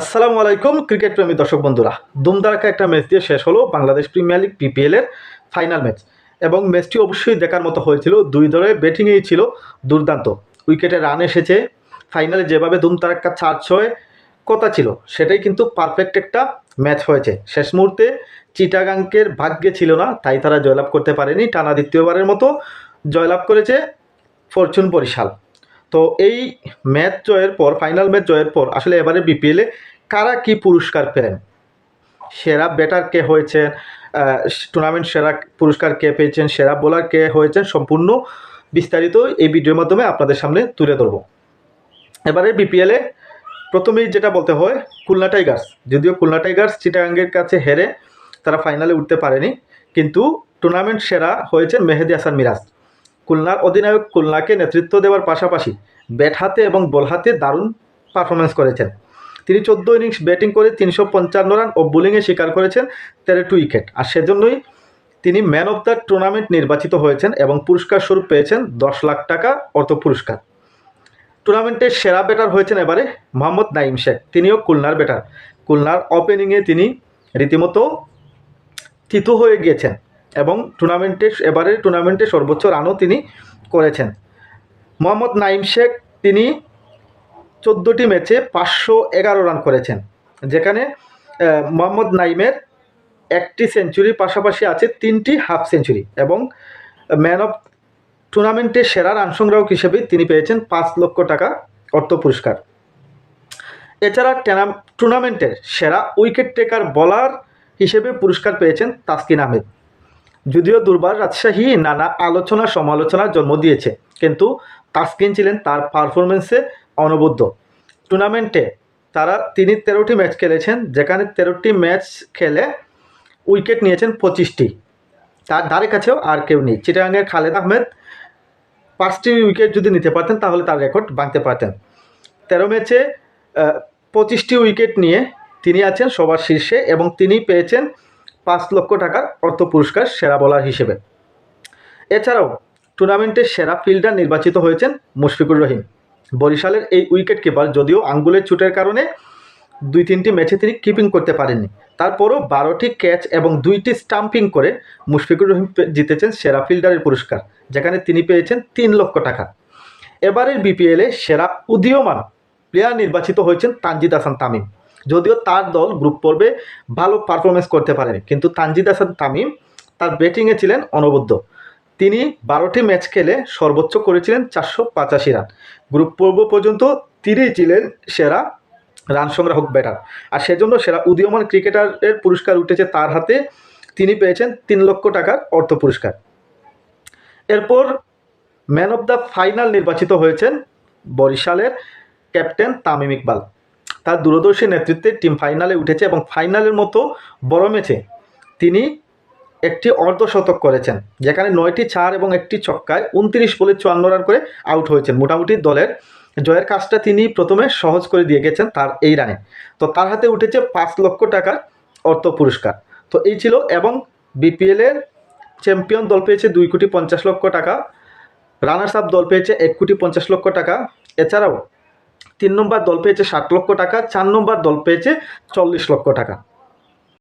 আসসালামু আলাইকুম, ক্রিকেট প্রেমী দর্শক বন্ধুরা। দুমদারাকা একটা ম্যাচ দিয়ে শেষ হলো বাংলাদেশ প্রিমিয়ার লিগ পিপিএলের ফাইনাল ম্যাচ এবং ম্যাচটি অবশ্যই দেখার মতো হয়েছিল, দুই দলের ব্যাটিংয়েই ছিল দুর্দান্ত। উইকেটে রান এসেছে ফাইনালে যেভাবে দুমতারাক্কা চার ছয় কথা ছিল, সেটাই কিন্তু পারফেক্ট একটা ম্যাচ হয়েছে। শেষ মুহূর্তে চিটাগাঙ্কের ভাগ্যে ছিল না, তাই তারা জয়লাভ করতে পারেনি। টানা দ্বিতীয়বারের মতো জয়লাভ করেছে ফরচুন বরিশাল। তো এই ম্যাচ জয়ের পর ফাইনাল ম্যাচ জয়ের পর, আসলে এবারে বিপিএলে কারা কি পুরস্কার পেলেন সেরা ব্যাটার কে হয়েছেন টুর্নামেন্ট সেরা পুরস্কার কে পেয়েছেন, সেরা বোলার কে হয়েছেন, সম্পূর্ণ বিস্তারিত এই ভিডিওর মাধ্যমে আপনাদের সামনে তুলে ধরবো। এবারে বিপিএলে প্রথমেই যেটা বলতে হয়, খুলনা টাইগার্স যদিও খুলনা টাইগার্স চিটাগাঙ্গের কাছে হেরে তারা ফাইনালে উঠতে পারেনি, কিন্তু টুর্নামেন্ট সেরা হয়েছেন মেহেদি হাসান মিরাজ। খুলনার অধিনায়ক খুলনাকে নেতৃত্ব দেওয়ার পাশাপাশি ব্যাট হাতে এবং বল হাতে দারুণ পারফরমেন্স করেছেন। তিনি চোদ্দ ইনিংস ব্যাটিং করে তিনশো পঞ্চান্ন রান ও বোলিংয়ে শিকার করেছেন তেরোটি উইকেট আর সেজন্যই তিনি ম্যান অফ দ্য টুর্নামেন্ট নির্বাচিত হয়েছেন এবং পুরস্কার স্বরূপ পেয়েছেন দশ লাখ টাকা অর্থ পুরস্কার। টুর্নামেন্টের সেরা ব্যাটার হয়েছেন এবারে মোহাম্মদ নাইম শেখ। তিনিও খুলনার ব্যাটার খুলনার ওপেনিংয়ে তিনি রীতিমতো থিতু হয়ে গিয়েছেন। এবং টুর্নামেন্টে এবারে টুর্নামেন্টে সর্বোচ্চ রানও তিনি করেছেন। মোহাম্মদ নাইম শেখ তিনি চোদ্দোটি ম্যাচে পাঁচশো এগারো রান করেছেন, যেখানে মোহাম্মদ নাইমের একটি সেঞ্চুরির পাশাপাশি আছে তিনটি হাফ সেঞ্চুরি এবং ম্যান অফ টুর্নামেন্টের সেরা রান সংগ্রাহক হিসেবে তিনি পেয়েছেন পাঁচ লক্ষ টাকা অর্থ পুরস্কার। এছাড়া টুর্নামেন্টের সেরা উইকেট টেকার বলার হিসেবে পুরস্কার পেয়েছেন তাসকিন আহমেদ। যদিও দুর্বার রাজশাহী নানা আলোচনা সমালোচনার জন্ম দিয়েছে, কিন্তু তাসকিন ছিলেন তার পারফরমেন্সে অনবদ্য। টুর্নামেন্টে তারা তিনি তেরোটি ম্যাচ খেলেছেন, যেখানে তেরোটি ম্যাচ খেলে উইকেট নিয়েছেন পঁচিশটি। তার ধারে কাছেও আর কেউ নেই। চিটাগাঙ্গের খালেদ আহমেদ পাঁচটি উইকেট যদি নিতে পারতেন, তাহলে তার রেকর্ড ভাঙতে পারতেন। তেরো ম্যাচে পঁচিশটি উইকেট নিয়ে তিনি আছেন সবার শীর্ষে এবং তিনি পেয়েছেন পাঁচ লক্ষ টাকার অর্থ পুরস্কার সেরা বোলার হিসেবে। এছাড়াও টুর্নামেন্টের সেরা ফিল্ডার নির্বাচিত হয়েছেন মুশফিকুর রহিম। বরিশালের এই উইকেট কিপার যদিও আঙ্গুলের চুটের কারণে দুই তিনটি ম্যাচে তিনি কিপিং করতে পারেননি, তারপরও বারোটি ক্যাচ এবং দুইটি স্টাম্পিং করে মুশফিকুর রহিম জিতেছেন সেরা ফিল্ডারের পুরস্কার, যেখানে তিনি পেয়েছেন তিন লক্ষ টাকা। এবারের বিপিএলে সেরা উদীয়মান প্লেয়ার নির্বাচিত হয়েছেন তানজিদ হাসান তামিম। যদিও তার দল গ্রুপ পর্বে ভালো পারফরমেন্স করতে পারেনি, কিন্তু তানজিদ হাসান তামিম তার ব্যাটিংয়ে ছিলেন অনবদ্য। তিনি বারোটি ম্যাচ খেলে সর্বোচ্চ করেছিলেন চারশো পঁচাশি রান গ্রুপ পর্ব পর্যন্ত তিনিই ছিলেন সেরা রান সংগ্রাহক ব্যাটার আর সেজন্য সেরা উদীয়মান ক্রিকেটারের পুরস্কার উঠেছে তার হাতে। তিনি পেয়েছেন তিন লক্ষ টাকার অর্থ পুরস্কার। এরপর ম্যান অফ দ্য ফাইনাল নির্বাচিত হয়েছেন বরিশালের ক্যাপ্টেন তামিম ইকবাল। তার দূরদর্শী নেতৃত্বে টিম ফাইনালে উঠেছে এবং ফাইনালের মতো বড় ম্যাচে তিনি একটি অর্ধশতক করেছেন, যেখানে নয়টি চার এবং একটি ছক্কায় উনত্রিশ বলে চুয়ান্ন রান করে আউট হয়েছেন। মোটামুটি দলের জয়ের কাজটা তিনি প্রথমে সহজ করে দিয়ে গেছেন তার এই রানে। তো তার হাতে উঠেছে পাঁচ লক্ষ টাকার অর্থ পুরস্কার। তো এই ছিল এবং বিপিএলের চ্যাম্পিয়ন দল পেয়েছে দুই কোটি পঞ্চাশ লক্ষ টাকা রানার্স আপ দল পেয়েছে এক কোটি পঞ্চাশ লক্ষ টাকা। এছাড়াও তিন নম্বর দল পেয়েছে ষাট লক্ষ টাকা চার নম্বর দল পেয়েছে চল্লিশ লক্ষ টাকা।